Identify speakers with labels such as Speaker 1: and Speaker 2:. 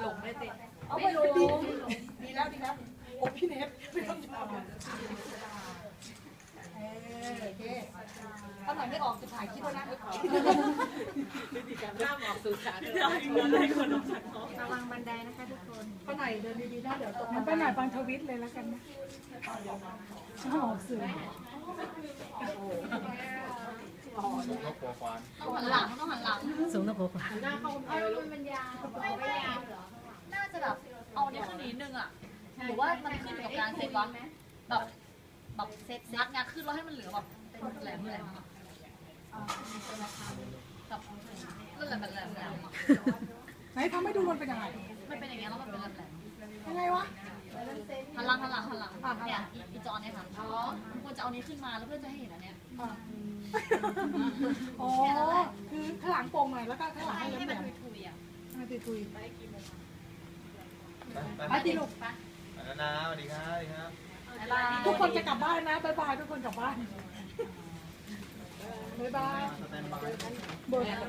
Speaker 1: หลงไม่ติด
Speaker 2: เอาไปลงดีแล้วดีแล้วโอ้พี่เนฟไม่ต้องยอมเออโอเคถ้าไหนไม่ออกจะถ่ายคลิปแล้วนะ
Speaker 1: ข้ามออกสู่สาธารณะได้คนออกจากห้อง
Speaker 3: ระวังบันไดนะคะทุกคน
Speaker 2: ป้าไหนเดินดีๆนะเดี๋ยวตก
Speaker 4: มันไปไหนบางทวิตเลยแล้วกันนะช่างออกสื่อ
Speaker 5: ก็กลัวควาน
Speaker 3: ต้องหันหลังต้องหันหลัง
Speaker 4: สูงนะโบก
Speaker 1: หน้าเข้าไปลูก
Speaker 3: มันยาวไม่ไม่น่าจะแบบ เอาเนี่ยขึ้นนิดนึงอะหรือว่ามันขึ้นกับการเซ็ตวะแบบแบบเซ็ตงัดงัดขึ้นแล้วให้มันเหลือแบบเป็นแหลมแหลมอะแบบนั่นแหละแบบแหลมแหลมอะ
Speaker 2: ไหนทำให้ดูมันเป็นยังไง
Speaker 3: มันเป็นอย่างเงี้ยแล้วมันเป็นแหลมแหลม
Speaker 2: ยังไงวะ
Speaker 3: หันหลังหันหลังหันหลังเนี่ยอีอีจอเนี่ยค่ะมันควรจะเอานี้ขึ้นมาแล้วเพื่อจะให้เห็นอันเนี้ย
Speaker 2: อ๋อคือข้างหลังโป่งหน่อยแล้วก็ข้างหลังให้
Speaker 3: ให้
Speaker 2: แหล
Speaker 3: มัน
Speaker 2: ม
Speaker 3: ทุยๆอะ
Speaker 2: ๆให้ตุย
Speaker 5: ไป
Speaker 2: ๆ ไปตีลูก
Speaker 5: ไปแล้วนะสวัสดีครับสวัสดีครับ
Speaker 3: บ๊ายบาย
Speaker 2: ทุกคนจะกลับบ้านนะบายบายทุกคนกลับบ้านบายบาย
Speaker 5: สแตนบาย
Speaker 2: เบิร์ด